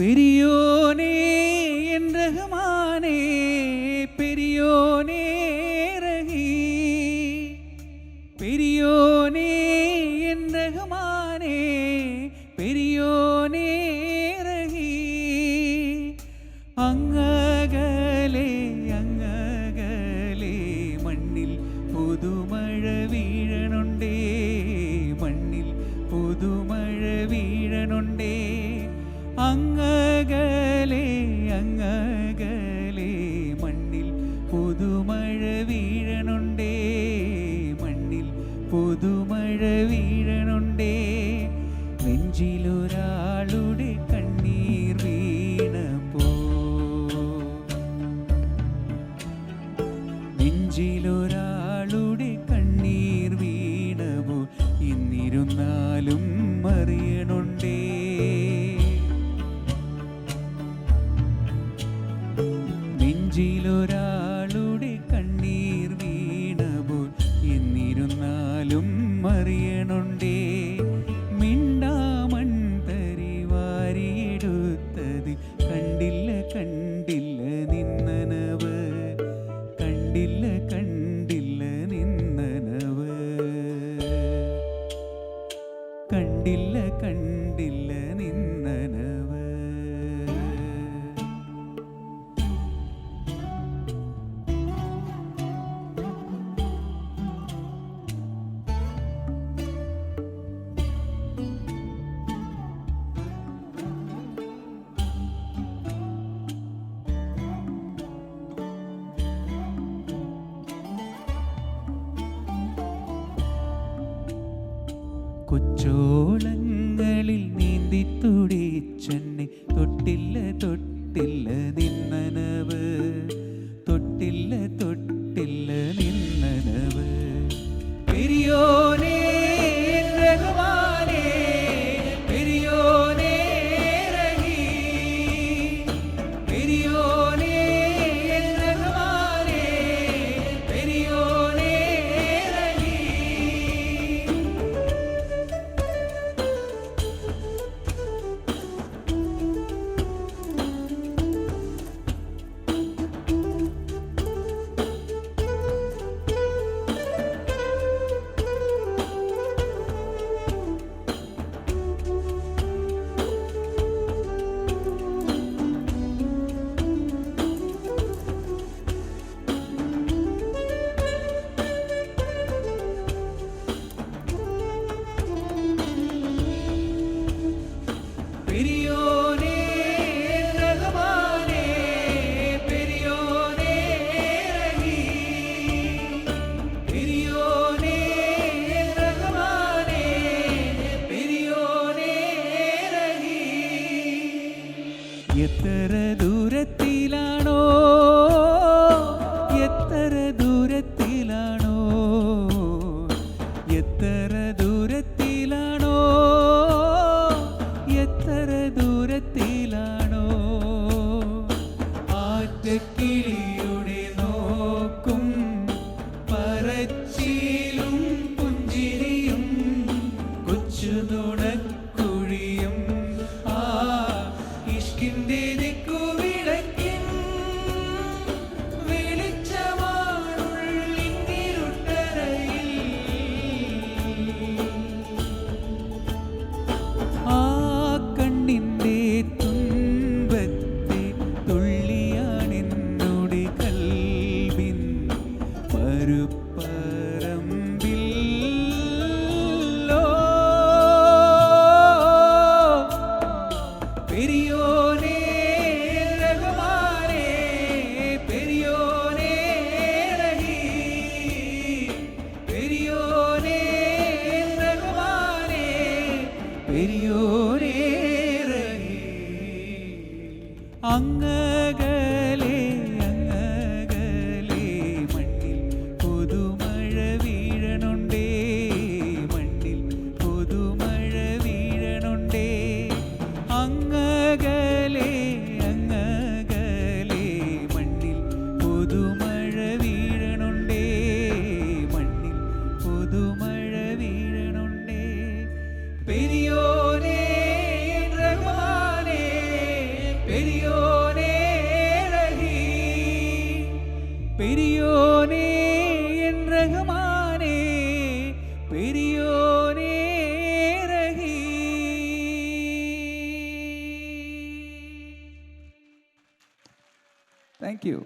பெரியோ അങ്ങകലെ മണ്ണിൽ പുതുമഴ മണ്ണിൽ പുതുമഴ നെഞ്ചിലൊരാളുടെ കണ്ണീർ വീണുണ്ടേ മിണ്ടാമൺ തരിവാരിയെടുത്തത് കണ്ടില്ല കണ്ടില്ല നിന്നനവ്. കണ്ടില്ല ചോളങ്ങളിൽ നീന്തി തുടിച്ചെന്നെ തൊട്ടില്ല തൊട്ടില്ല നിന്നനവ്. തൊട്ടില്ല തൊട്ടില്ല നിന്നനവ്. करते അങ്ങക பெரியோனே ரஹி பெரியோனே என் ரகுமானே பெரியோனே ரஹி தேங்க்யூ